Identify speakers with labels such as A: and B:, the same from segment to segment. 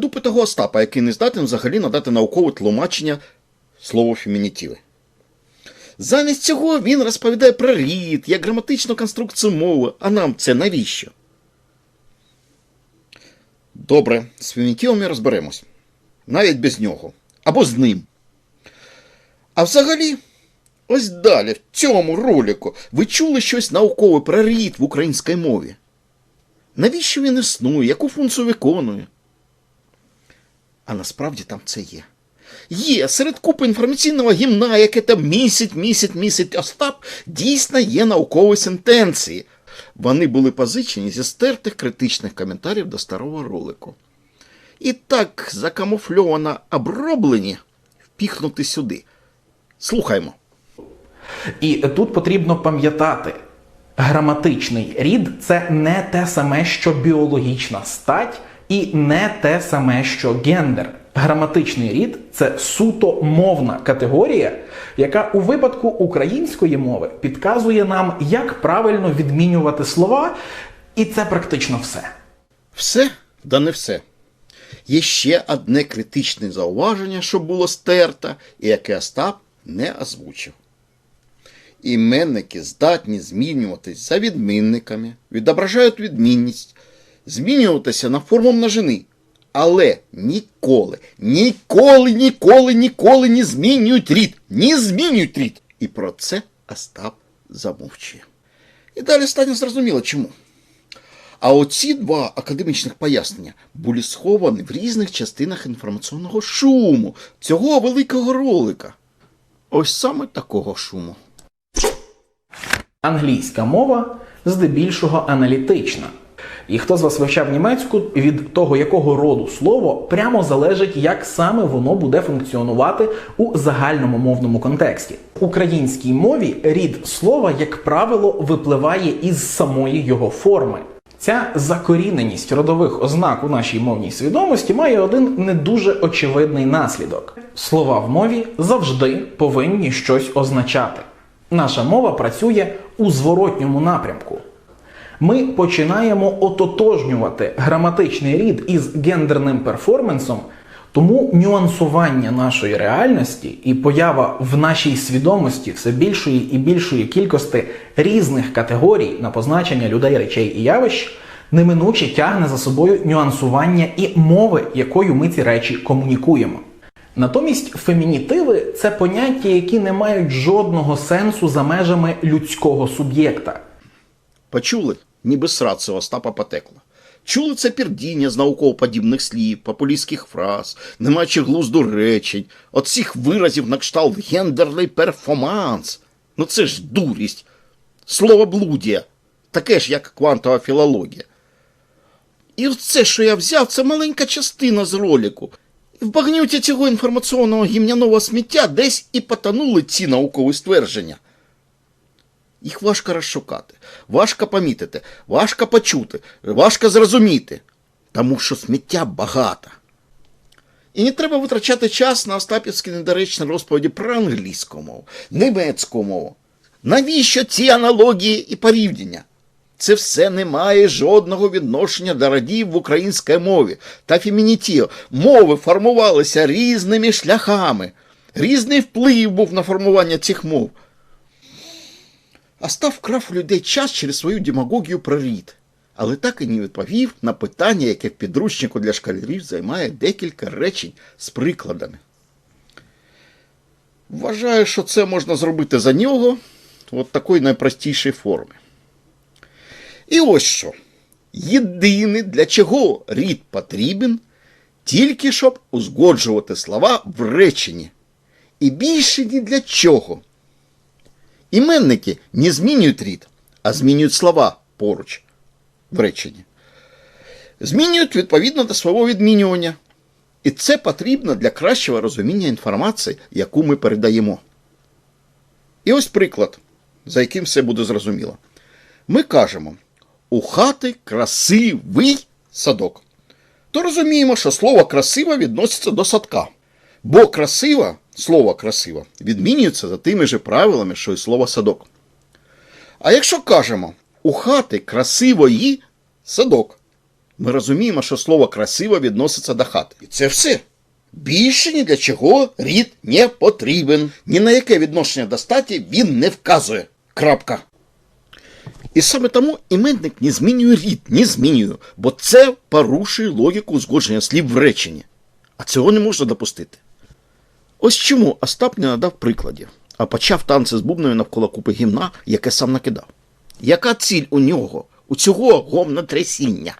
A: До Остапа, який не здатен взагалі надати наукове тлумачення слова фемінітиви. Замість цього він розповідає про рід, як граматичну конструкцію мови, а нам це навіщо? Добре, з фемінітивами розберемось. Навіть без нього. Або з ним. А взагалі, ось далі, в цьому ролику, ви чули щось наукове про рід в українській мові? Навіщо він існує, яку функцію виконує? А насправді там це є. Є серед купи інформаційного гімна, яке там місяць, місяць, місяць Остап, дійсно є наукові сентенції. Вони були позичені зі стертих критичних коментарів до старого ролику. І так закамуфльовано оброблені впіхнути сюди. Слухаймо.
B: І тут потрібно пам'ятати, граматичний рід це не те саме, що біологічна стать, і не те саме, що гендер. Граматичний рід це суто мовна категорія, яка у випадку української мови підказує нам, як правильно відмінювати слова, і це практично все.
A: Все, да не все. Є ще одне критичне зауваження, що було стерто, і яке Остап не озвучив. Іменники здатні змінюватись за відмінниками, відображають відмінність, змінюватися на форму множини, але ніколи, ніколи, ніколи, ніколи не змінюють рід, не змінюють рід. І про це Остап замовчує. І далі стане зрозуміло чому. А оці два академічних пояснення були сховані в різних частинах інформаційного шуму цього великого ролика. Ось саме такого шуму.
B: Англійська мова здебільшого аналітична. І хто з вас вивчав німецьку, від того, якого роду слово, прямо залежить, як саме воно буде функціонувати у загальному мовному контексті. В українській мові рід слова, як правило, випливає із самої його форми. Ця закоріненість родових ознак у нашій мовній свідомості має один не дуже очевидний наслідок: слова в мові завжди повинні щось означати. Наша мова працює у зворотньому напрямку. Ми починаємо ототожнювати граматичний рід із гендерним перформансом, тому нюансування нашої реальності і поява в нашій свідомості все більшої і більшої кількості різних категорій на позначення людей, речей і явищ неминуче тягне за собою нюансування і мови, якою ми ці речі комунікуємо. Натомість фемінітиви це поняття, які не мають жодного сенсу за межами людського суб'єкта.
A: Почули? Ніби срацу Остапа потекло. Чули це пірдіння з науково-подібних слів, популістських фраз, не маючи глузду речень, от всіх виразів на кшталт гендерний перформанс. Ну це ж дурість, словоблудія, таке ж, як квантова філологія. І оце, що я взяв, це маленька частина з ролику. І в багнюті цього інформаційного гімняного сміття десь і потонули ці наукові ствердження. Їх важко розшукати, важко помітити, важко почути, важко зрозуміти, тому що сміття багато. І не треба витрачати час на остапівські недоречні розповіді про англійську мову, німецьку мову. Навіщо ці аналогії і порівняння? Це все не має жодного відношення до радів в українській мові та фемінітів. Мови формувалися різними шляхами. Різний вплив був на формування цих мов. Остав вкрав у людей час через свою демагогію про рід, але так і не відповів на питання, яке в підручнику для школярів займає декілька речень з прикладами. Вважаю, що це можна зробити за нього от такої найпростішої форми. І ось що. Єдине, для чого рід потрібен, тільки щоб узгоджувати слова в реченні. І більше ні для чого. Іменники не змінюють рід, а змінюють слова поруч в реченні. Змінюють відповідно до свого відмінювання. І це потрібно для кращого розуміння інформації, яку ми передаємо. І ось приклад, за яким все буде зрозуміло. Ми кажемо: у хати красивий садок. То розуміємо, що слово красива відноситься до садка. Бо красива, слово красива, відмінюється за тими же правилами, що й слово садок. А якщо кажемо, у хати красивої садок, Ми розуміємо, що слово красиво відноситься до хати. І це все. Більше ні для чого рід не потрібен. Ні на яке відношення до статі він не вказує. Крапка. І саме тому іменник не змінює рід, не змінює, бо це порушує логіку узгодження слів в реченні. А цього не можна допустити. Ось чому Остап не надав прикладів, а почав танці з бубною навколо купи гімна, яке сам накидав. Яка ціль у нього, у цього гомнотрясіння?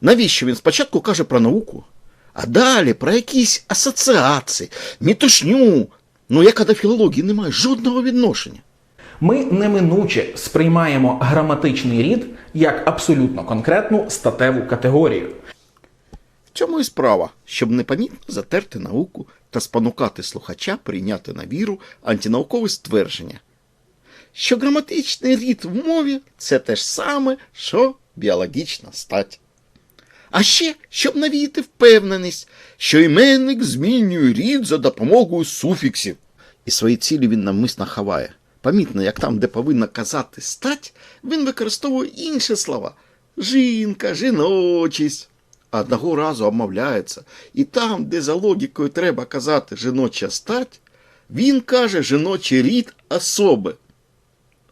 A: Навіщо він спочатку каже про науку, а далі про якісь асоціації, мітушню, ну яка до філології не має жодного відношення.
B: Ми неминуче сприймаємо граматичний рід як абсолютно конкретну статеву категорію.
A: Цьому і справа, щоб непомітно затерти науку та спонукати слухача прийняти на віру антинаукове ствердження, що граматичний рід в мові це те ж саме, що біологічна стать. А ще, щоб навіяти впевненість, що іменник змінює рід за допомогою суфіксів. І свої цілі він навмисно ховає. Помітно, як там, де повинна казати стать, він використовує інші слова жінка, жіночість. А Одного разу обмовляється, і там, де за логікою треба казати жіноча стать, він каже жіночий рід особи.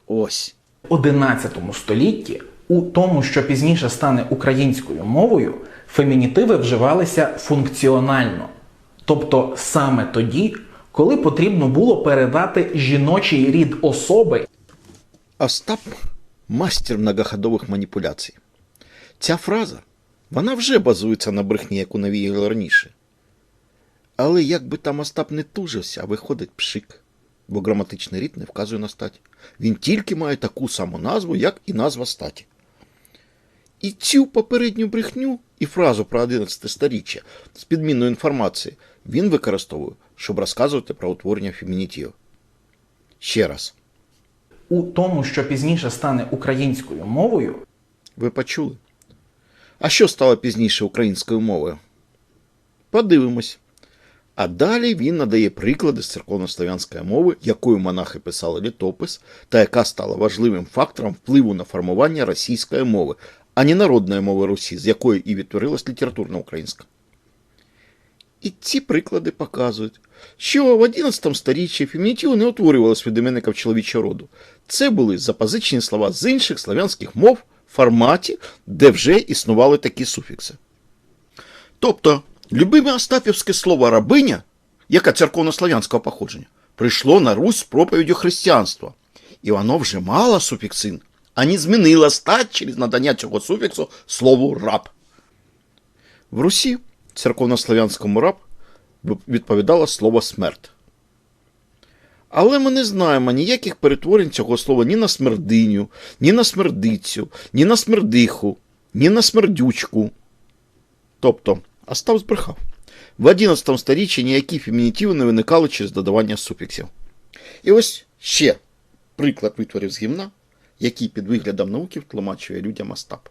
A: Ось.
B: В 11 столітті, у тому, що пізніше стане українською мовою, фемінітиви вживалися функціонально. Тобто саме тоді, коли потрібно було передати жіночий рід особи
A: Остап мастер многоходових маніпуляцій. Ця фраза вона вже базується на брехні, яку навіяли раніше. Але як би там Остап не тужився, а виходить пшик, бо граматичний рід не вказує на стать. Він тільки має таку саму назву, як і назва статі. І цю попередню брехню і фразу про 11 сторіччя з підмінною інформацією він використовує, щоб розказувати про утворення фемінітів. Ще раз.
B: у тому, що пізніше стане українською мовою,
A: Ви почули? А що стало пізніше українською мовою? Подивимось. А далі він надає приклади з церковнослов'янської мови, якою монахи писали літопис, та яка стала важливим фактором впливу на формування російської мови, а не народної мови Русі, з якої і відтворилась літературна українська. І ці приклади показують, що в 11 сторіччі фемінітиви не утворювалися від іменників чоловічого роду. Це були запозичені слова з інших славянських мов форматі, де вже існували такі суфікси. Тобто, любиме Остапівське слово рабиня, яке церковнослов'янського походження, прийшло на Русь з проповіддю християнства. І воно вже мало суфіксин, а не змінило стать через надання цього суфіксу слову раб. В Русі церковнослов'янському раб відповідало слово смерть. Але ми не знаємо ніяких перетворень цього слова ні на смердиню, ні на смердицю, ні на смердиху, ні на смердючку. Тобто, Остап збрехав. В 11 сторіччі ніякі фемінітиви не виникали через додавання суфіксів. І ось ще приклад витворів з гімна, який під виглядом науки втлумачує людям Остап.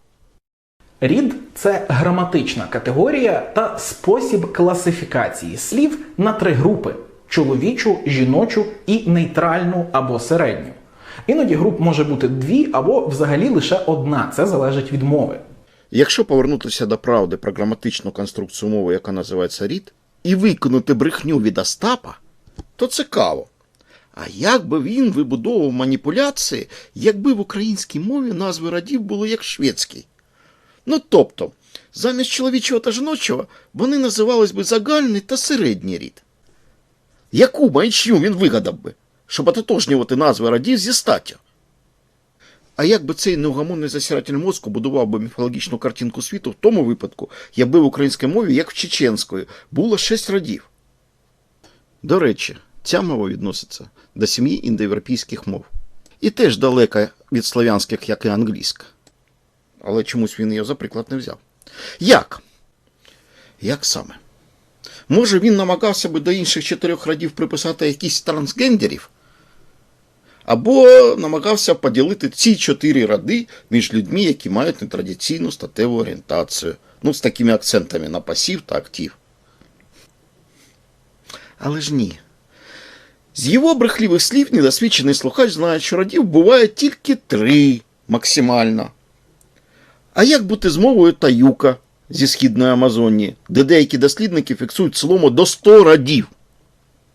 B: рід це граматична категорія та спосіб класифікації слів на три групи: чоловічу, жіночу і нейтральну або середню. Іноді груп може бути дві або взагалі лише одна, це залежить від мови.
A: Якщо повернутися до правди про граматичну конструкцію мови, яка називається рід, і виконати брехню від Остапа, то цікаво. А як би він вибудовував маніпуляції, якби в українській мові назви родів були як шведській? Ну тобто, замість чоловічого та жіночого вони називались би загальний та середній рід. Яку маячню він вигадав би, щоб ототожнювати назви родів зі статтю? А як би цей неугамонний засиратель мозку будував би міфологічну картинку світу в тому випадку, якби в українській мові, як в чеченської, було шість родів? До речі, ця мова відноситься до сім'ї індоєвропейських мов. І теж далека від слов'янських, як і англійська. Але чомусь він її за приклад не взяв. Як? Як саме? Може, він намагався би до інших чотирьох родів приписати якісь трансгендерів? Або намагався поділити ці чотири роди між людьми, які мають нетрадиційну статеву орієнтацію. Ну, з такими акцентами на пасів та актив. Але ж ні. З його брехлівих слів недосвідчений слухач знає, що родів буває тільки три максимально. А як бути з мовою таюка зі східної Амазонії, де деякі дослідники фіксують слово до 100 радів?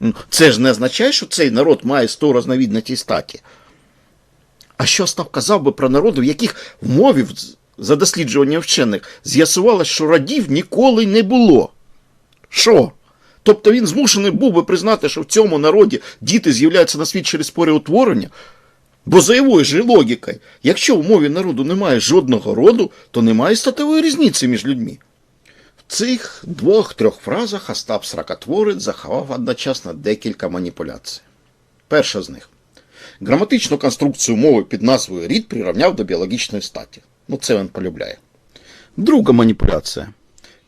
A: Ну, Це ж не означає, що цей народ має 100 розновідностей статі. А що Остап казав би про народи, в яких в мові за досліджування вчених з'ясувалось, що радів ніколи не було? Що? Тобто він змушений був би признати, що в цьому народі діти з'являються на світ через утворення? Бо за його ж логікою, якщо в мові народу немає жодного роду, то немає статевої різниці між людьми. В цих двох-трьох фразах Остап Сракотворець заховав одночасно декілька маніпуляцій. Перша з них. Граматичну конструкцію мови під назвою рід прирівняв до біологічної статі. Ну, це він полюбляє. Друга маніпуляція.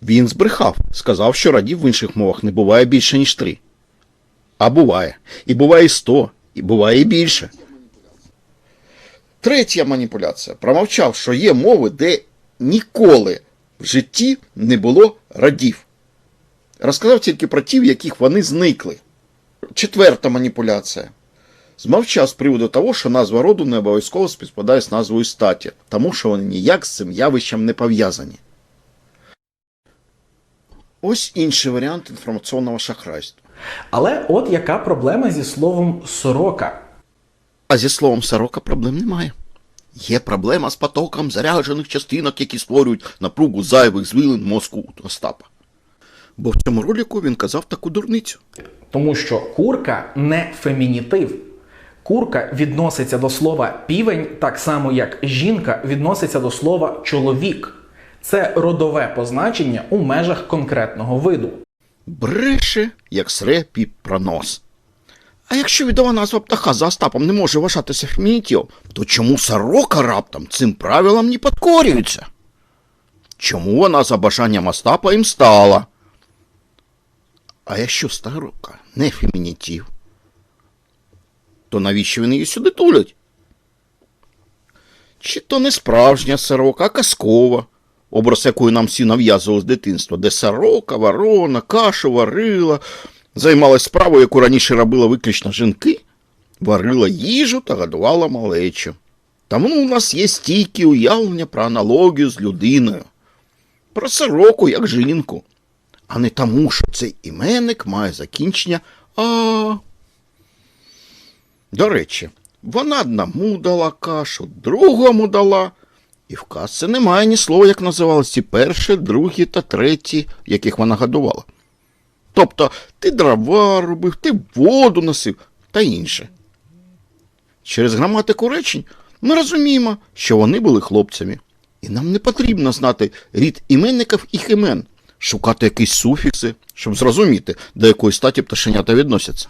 A: Він збрехав, сказав, що радів в інших мовах не буває більше, ніж три. А буває. І буває і сто, і буває і більше. Третя маніпуляція. Промовчав, що є мови, де ніколи в житті не було радів. Розказав тільки про ті, в яких вони зникли. Четверта маніпуляція. Змовчав з приводу того, що назва роду не обов'язково співпадає з назвою статі, тому що вони ніяк з цим явищем не пов'язані. Ось інший варіант інформаційного шахрайства.
B: Але от яка проблема зі словом сорока.
A: А зі словом сорока проблем немає. Є проблема з потоком заряджених частинок, які створюють напругу зайвих звилин мозку Остапа. Бо в цьому ролику він казав таку дурницю.
B: Тому що курка не фемінітив. Курка відноситься до слова півень так само, як жінка відноситься до слова чоловік. Це родове позначення у межах конкретного виду.
A: Бреше, як сре піп про нос. А якщо відова назва птаха за Остапом не може вважатися фемінітивом, то чому сорока раптом цим правилам не підкорюється? Чому вона за бажанням Остапа їм стала? А якщо сорока не фемінітив, то навіщо вони її сюди тулять? Чи то не справжня сорока, а казкова, образ якої нам всі нав'язували з дитинства, де сорока, ворона, кашу варила, займалась справою, яку раніше робила виключно жінки, варила їжу та годувала малечу. Тому у нас є стійкі уявлення про аналогію з людиною, про сороку як жінку, а не тому, що цей іменник має закінчення А. До речі, вона одному дала кашу, другому дала. І в казці немає ні слова, як називалися ці перші, другі та треті, яких вона годувала. Тобто ти дрова робив, ти воду носив та інше. Через граматику речень ми розуміємо, що вони були хлопцями. І нам не потрібно знати рід іменників і імен, шукати якісь суфікси, щоб зрозуміти, до якої статі пташенята відносяться.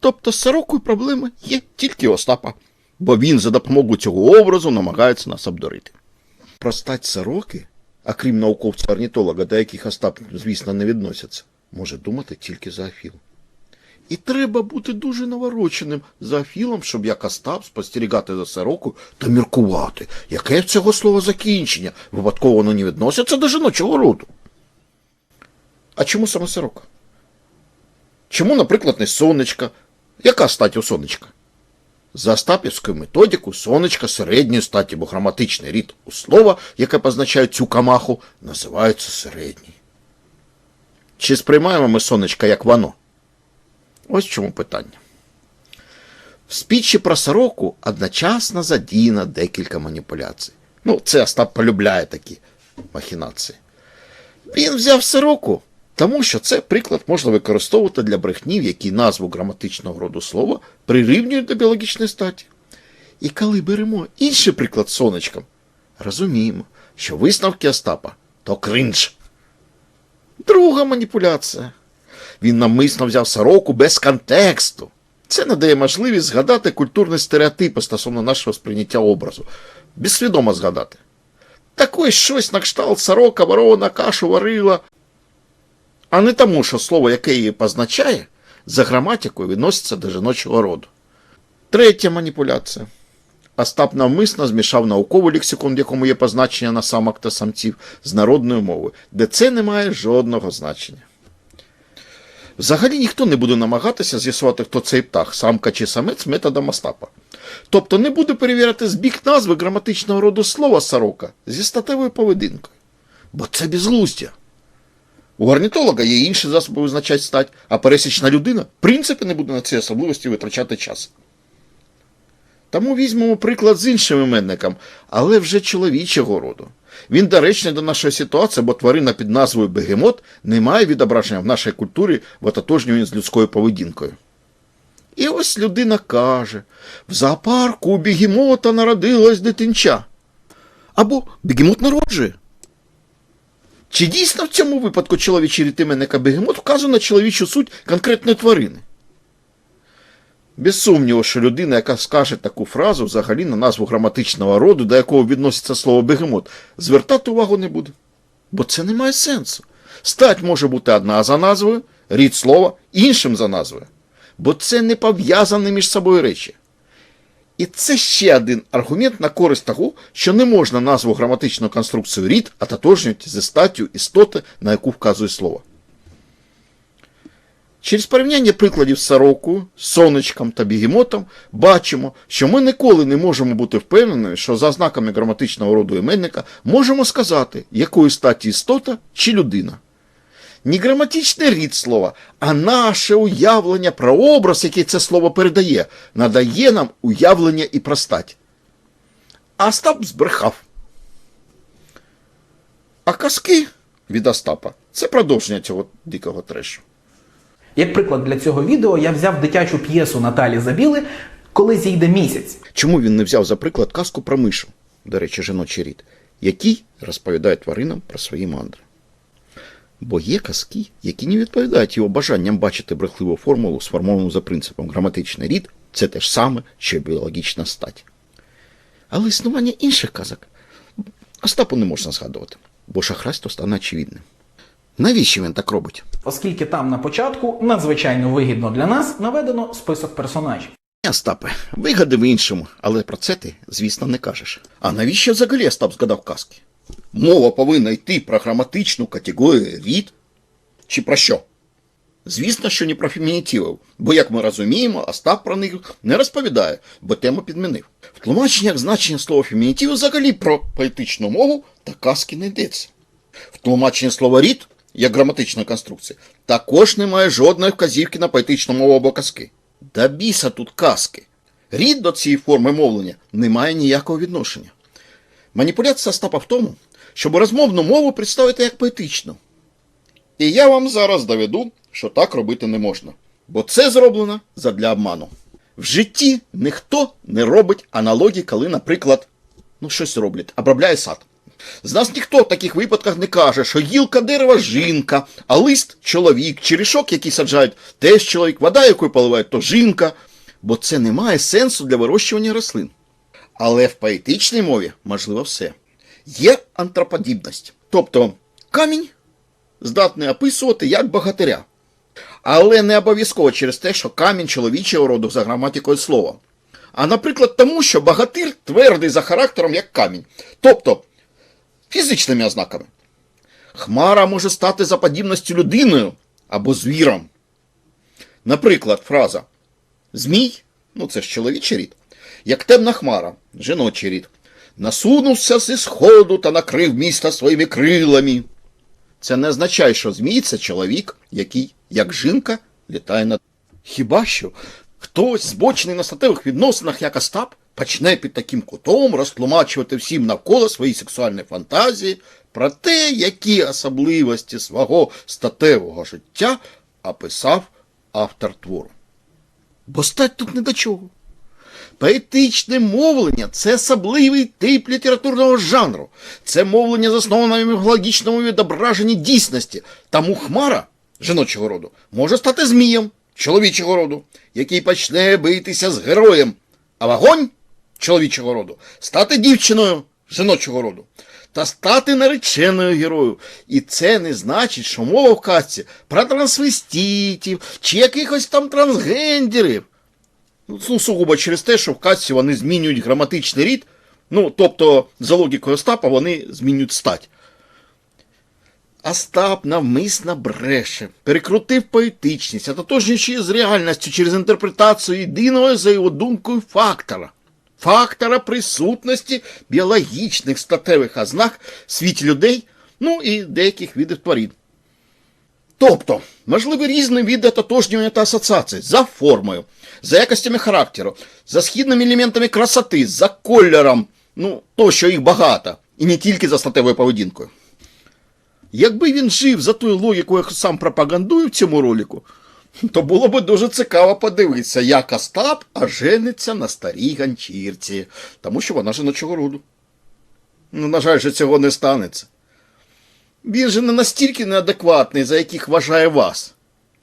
A: Тобто з сорокою проблеми є тільки Остапа, бо він за допомогою цього образу намагається нас обдурити. Про стать сороки, а крім науковця-орнітолога, до яких Остап, звісно, не відносяться, може думати тільки Зоофіл. І треба бути дуже навороченим Зоофілом, щоб як Остап спостерігати за сорокою та міркувати, яке в цього слова закінчення, випадково воно не відноситься до жіночого роду. А чому саме сорока? Чому, наприклад, не сонечка? Яка стать у сонечка? За Остапівською методикою сонечка середньої статі, бо граматичний рід у слова, яке позначає цю камаху, називається середній. Чи сприймаємо ми сонечка як воно? Ось чому питання. В спічі про сороку одночасно задіяно декілька маніпуляцій. Ну, це Остап полюбляє такі махінації. Він взяв сороку, тому що це приклад можна використовувати для брехнів, які назву граматичного роду слова прирівнюють до біологічної статі. І коли беремо інший приклад сонечком, розуміємо, що висновки Остапа то кринж. Друга маніпуляція. Він намисно взяв сороку без контексту. Це надає можливість згадати культурні стереотипи стосовно нашого сприйняття образу. Безсвідомо згадати. Так щось на кшталт сорока, ворона, кашу варила. А не тому, що слово, яке її позначає, за граматикою відноситься до жіночого роду. Третя маніпуляція. Остап навмисно змішав науковий лексикон, в якому є позначення на самок та самців, з народною мовою, де це не має жодного значення. Взагалі ніхто не буде намагатися з'ясувати, хто цей птах, самка чи самець методом Остапа. Тобто не буде перевіряти збіг назви граматичного роду слова сорока зі статевою поведінкою. Бо це безглуздя. У орнітолога є інші засоби визначати стать, а пересічна людина в принципі не буде на ці особливості витрачати час. Тому візьмемо приклад з іншим іменником, але вже чоловічого роду. Він доречний до нашої ситуації, бо тварина під назвою бегемот не має відображення в нашій культурі в ототожнюванні з людською поведінкою. І ось людина каже: в зоопарку у бігемота народилась дитинча. Або бігемот народжує. Чи дійсно в цьому випадку чоловічий рід іменника бегемот вказує на чоловічу суть конкретної тварини? Без сумніву, що людина, яка скаже таку фразу, взагалі на назву граматичного роду, до якого відноситься слово бегемот, звертати увагу не буде. Бо це не має сенсу. Стать може бути одна за назвою, рід слова іншим за назвою. Бо це не пов'язані між собою речі. І це ще один аргумент на користь того, що не можна назву граматичну конструкцію рід ототожнювати зі статтю істоти, на яку вказує слово. Через порівняння прикладів з сорокою, сонечком та бігемотом бачимо, що ми ніколи не можемо бути впевнені, що за ознаками граматичного роду іменника можемо сказати, якої статі істота чи людина. Не граматичний рід слова, а наше уявлення про образ, який це слово передає, надає нам уявлення і про стать. А Остап збрехав. А казки від Остапа це продовження цього дикого трешу.
B: Як приклад для цього відео я взяв дитячу п'єсу Наталі Забіли, коли зійде місяць.
A: Чому він не взяв за приклад казку про мишу, до речі, жіночий рід, який розповідає тваринам про свої мандри? Бо є казки, які не відповідають його бажанням бачити брехливу формулу, сформовану за принципом граматичний рід це те ж саме, що й біологічна стать. Але існування інших казок Остапу не можна згадувати, бо шахрайство стане очевидним. Навіщо він так робить?
B: Оскільки там на початку надзвичайно вигідно для нас наведено список персонажів.
A: Ні, Остапе, вигади в іншому, але про це ти, звісно, не кажеш. А навіщо взагалі Остап згадав казки? Мова повинна йти про граматичну категорію рід? Чи про що? Звісно, що не про фемінітивів, бо, як ми розуміємо, Остап про них не розповідає, бо тему підмінив. В тлумаченнях значення слова фемінітив взагалі про поетичну мову та казки не йдеться. В тлумаченні слова рід, як граматична конструкція, також немає жодної вказівки на поетичну мову або казки. Да біса тут казки. Рід до цієї форми мовлення не має ніякого відношення. Маніпуляція Остапа в тому, щоб розмовну мову представити як поетичну. І я вам зараз доведу, що так робити не можна. Бо це зроблено задля обману. В житті ніхто не робить аналогії, коли, наприклад, ну щось роблять, обробляє сад. З нас ніхто в таких випадках не каже, що гілка дерева жінка, а лист чоловік, черешок, який саджають, теж чоловік, вода, якою поливають, то жінка. Бо це не має сенсу для вирощування рослин. Але в поетичній мові можливо все. Є антроподібність. Тобто камінь здатний описувати як богатиря. Але не обов'язково через те, що камінь чоловічого роду за граматикою слова. А наприклад, тому, що богатир твердий за характером як камінь. Тобто фізичними ознаками. Хмара може стати за подібністю людиною або звіром. Наприклад, фраза Змій, ну це ж чоловічий рід, як темна хмара, жіночий рід, насунувся зі сходу та накрив місто своїми крилами. Це не означає, що змій це чоловік, який, як жінка, літає над. Хіба що хтось збочений на статевих відносинах, як Остап, почне під таким кутом розтлумачувати всім навколо свої сексуальні фантазії про те, які особливості свого статевого життя описав автор твору. Бо стать тут не до чого. Поетичне мовлення це особливий тип літературного жанру. Це мовлення засноване на логічному відображенні дійсності. Тому хмара жіночого роду може стати змієм чоловічого роду, який почне битися з героєм, а вогонь чоловічого роду стати дівчиною жіночого роду та стати нареченою герою. І це не значить, що мова в казці про трансвеститів чи якихось там трансгендерів. Ну, сугубо через те, що в казці вони змінюють граматичний рід, ну, тобто, за логікою Остапа, вони змінюють стать. Остап навмисно бреше, перекрутив поетичність, ототожнюючи з реальністю через інтерпретацію єдиного за його думкою фактора. Фактора присутності біологічних статевих ознак світі людей, ну і деяких видів тварин. Тобто, можливі різні види тотожнювання та асоціацій за формою, за якостями характеру, за східними елементами красоти, за кольором, ну, то, що їх багато, і не тільки за статевою поведінкою. Якби він жив за тою логікою, яку сам пропагандує в цьому ролику, то було б дуже цікаво подивитися, як Остап ожениться на старій ганчірці, тому що вона жіночого роду. Ну, на жаль, же цього не станеться. Він же не настільки неадекватний, за яких вважає вас.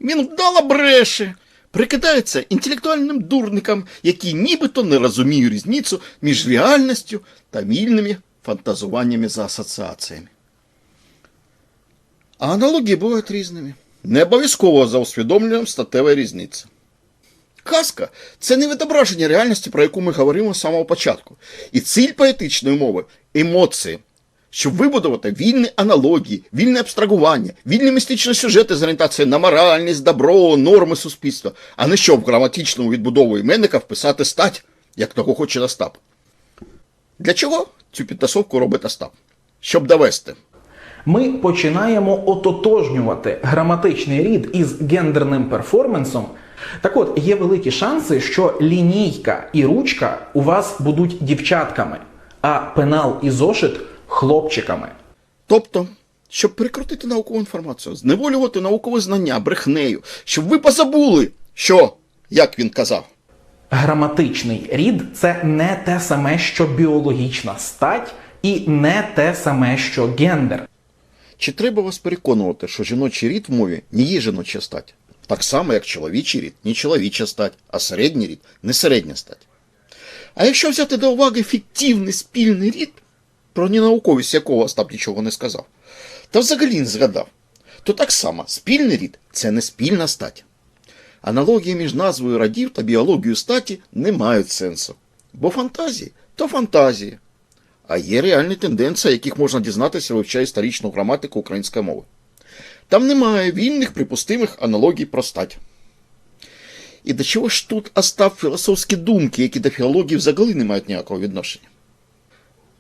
A: Він вдало бреше, прикидається інтелектуальним дурником, який нібито не розуміє різницю між реальністю та вільними фантазуваннями за асоціаціями. А аналогії бувають різними. Не обов'язково за усвідомленням статевої різниці. Казка це не відображення реальності, про яку ми говоримо з самого початку. І ціль поетичної мови емоції, щоб вибудувати вільні аналогії, вільне абстрагування, вільні містичні сюжети з орієнтацією на моральність, добро, норми суспільства, а не щоб в граматичному відбудову іменника вписати стать, як того хоче Остап. Для чого цю підтасовку робить Остап? Щоб довести.
B: Ми починаємо ототожнювати граматичний рід із гендерним перформансом. Так от, є великі шанси, що лінійка і ручка у вас будуть дівчатками, а пенал і зошит хлопчиками.
A: Тобто, щоб прикрутити наукову інформацію, зневолювати наукове знання брехнею, щоб ви позабули, що, як він казав,
B: Граматичний рід це не те саме, що біологічна стать, і не те саме, що гендер.
A: Чи треба вас переконувати, що жіночий рід в мові не є жіноча стать? Так само, як чоловічий рід не чоловіча стать, а середній рід не середня стать. А якщо взяти до уваги фіктивний спільний рід, про ненауковість якого Остап нічого не сказав, та взагалі не згадав, то так само спільний рід це не спільна стать. Аналогії між назвою родів та біологією статі не мають сенсу. Бо фантазії то фантазії. А є реальні тенденції, яких можна дізнатися, вивчаючи історичну граматику української мови. Там немає вільних припустимих аналогій про стать. І до чого ж тут Остап філософські думки, які до філології взагалі не мають ніякого відношення?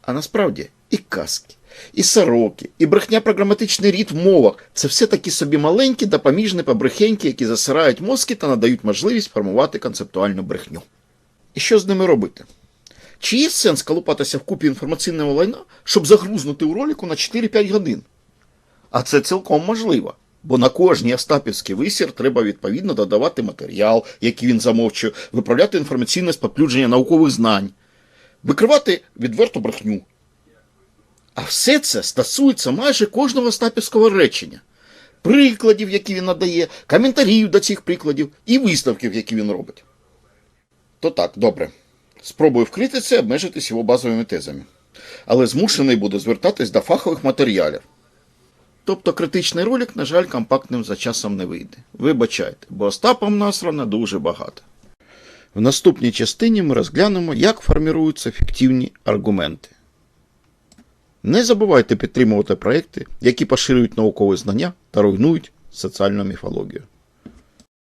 A: А насправді і казки, і сороки, і брехня про граматичний рід в мовах це все такі собі маленькі допоміжні побрехеньки, які засирають мозки та надають можливість формувати концептуальну брехню. І що з ними робити? Чи є сенс колупатися в купі інформаційного лайна, щоб загрузнути у ролику на 4-5 годин? А це цілком можливо. Бо на кожній Остапівський висір треба відповідно додавати матеріал, який він замовчує, виправляти інформаційне споплюдження наукових знань, викривати відверту брехню. А все це стосується майже кожного Остапівського речення, прикладів, які він надає, коментарів до цих прикладів і висновків, які він робить. То так, добре. Спробую вкрити це, обмежитись його базовими тезами. Але змушений буду звертатись до фахових матеріалів. Тобто критичний ролик, на жаль, компактним за часом не вийде. Вибачайте, бо Остапом насрано дуже багато. В наступній частині ми розглянемо, як форміруються фіктивні аргументи. Не забувайте підтримувати проекти, які поширюють наукові знання та руйнують соціальну міфологію.